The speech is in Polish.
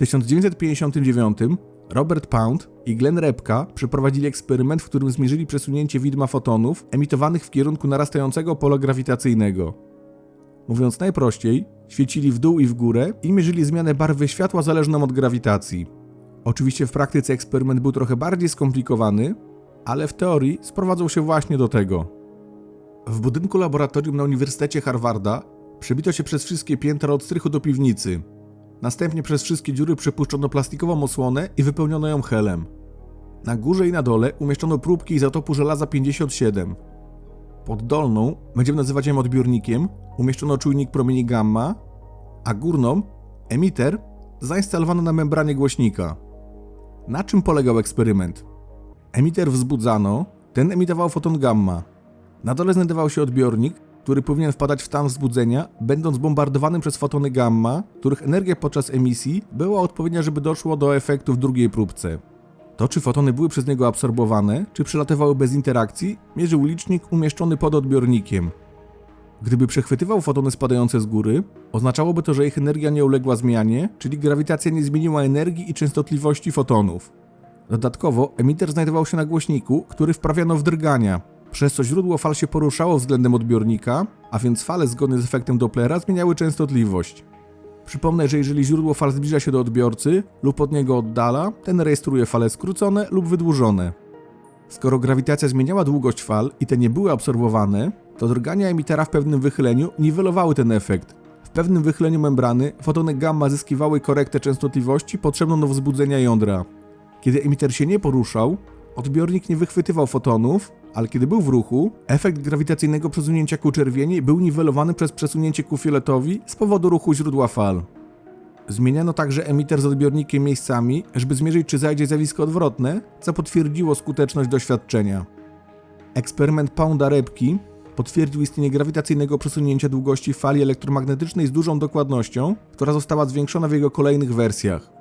1959 Robert Pound i Glenn Repka przeprowadzili eksperyment, w którym zmierzyli przesunięcie widma fotonów emitowanych w kierunku narastającego pola grawitacyjnego. Mówiąc najprościej, świecili w dół i w górę i mierzyli zmianę barwy światła zależną od grawitacji. Oczywiście w praktyce eksperyment był trochę bardziej skomplikowany, ale w teorii sprowadzał się właśnie do tego. W budynku laboratorium na Uniwersytecie Harvarda przebito się przez wszystkie piętra od strychu do piwnicy. Następnie przez wszystkie dziury przepuszczono plastikową osłonę i wypełniono ją helem. Na górze i na dole umieszczono próbki izotopu żelaza 57. Pod dolną, będziemy nazywać ją odbiornikiem, umieszczono czujnik promieni gamma, a górną emiter zainstalowano na membranie głośnika. Na czym polegał eksperyment? Emiter wzbudzano, ten emitował foton gamma. Na dole znajdował się odbiornik, który powinien wpadać w stan wzbudzenia, będąc bombardowanym przez fotony gamma, których energia podczas emisji była odpowiednia, żeby doszło do efektu w drugiej próbce. To, czy fotony były przez niego absorbowane, czy przelatywały bez interakcji, mierzył licznik umieszczony pod odbiornikiem. Gdyby przechwytywał fotony spadające z góry, oznaczałoby to, że ich energia nie uległa zmianie, czyli grawitacja nie zmieniła energii i częstotliwości fotonów. Dodatkowo emiter znajdował się na głośniku, który wprawiano w drgania, przez co źródło fal się poruszało względem odbiornika, a więc fale zgodnie z efektem Dopplera zmieniały częstotliwość. Przypomnę, że jeżeli źródło fal zbliża się do odbiorcy lub od niego oddala, ten rejestruje fale skrócone lub wydłużone. Skoro grawitacja zmieniała długość fal i te nie były absorbowane, to drgania emitera w pewnym wychyleniu niwelowały ten efekt. W pewnym wychyleniu membrany fotony gamma zyskiwały korektę częstotliwości potrzebną do wzbudzenia jądra. Kiedy emiter się nie poruszał, odbiornik nie wychwytywał fotonów, ale kiedy był w ruchu, efekt grawitacyjnego przesunięcia ku czerwieni był niwelowany przez przesunięcie ku fioletowi z powodu ruchu źródła fal. Zmieniano także emiter z odbiornikiem miejscami, żeby zmierzyć, czy zajdzie zjawisko odwrotne, co potwierdziło skuteczność doświadczenia. Eksperyment Pounda Repki potwierdził istnienie grawitacyjnego przesunięcia długości fali elektromagnetycznej z dużą dokładnością, która została zwiększona w jego kolejnych wersjach.